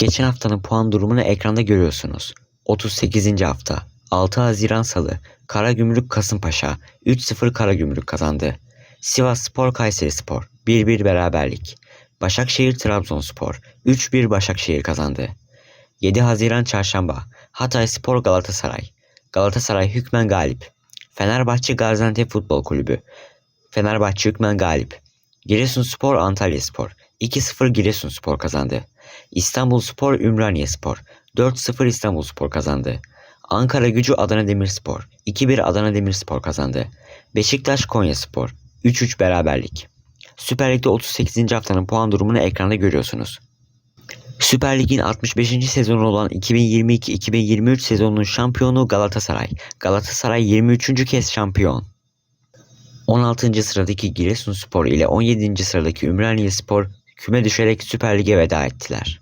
Geçen haftanın puan durumunu ekranda görüyorsunuz. 38. hafta 6 Haziran Salı Karagümrük Kasımpaşa 3-0 Karagümrük kazandı. Sivas Spor Kayseri Spor 1-1 beraberlik. Başakşehir Trabzonspor 3-1 Başakşehir kazandı. 7 Haziran Çarşamba Hatay Spor Galatasaray Galatasaray hükmen galip. Fenerbahçe Gaziantep Futbol Kulübü Fenerbahçe hükmen galip. Giresunspor Antalyaspor 2-0 Giresunspor kazandı. İstanbulspor Ümraniyespor 4-0 İstanbulspor kazandı. Ankara Gücü Adana Demirspor 2-1 Adana Demirspor kazandı. Beşiktaş Konyaspor 3-3 beraberlik. Süper Lig'de 38. haftanın puan durumunu ekranda görüyorsunuz. Süper Lig'in 65. sezonu olan 2022-2023 sezonunun şampiyonu Galatasaray. Galatasaray 23. kez şampiyon. 16. sıradaki Giresunspor ile 17. sıradaki Ümraniyespor küme düşerek Süper Lig'e veda ettiler.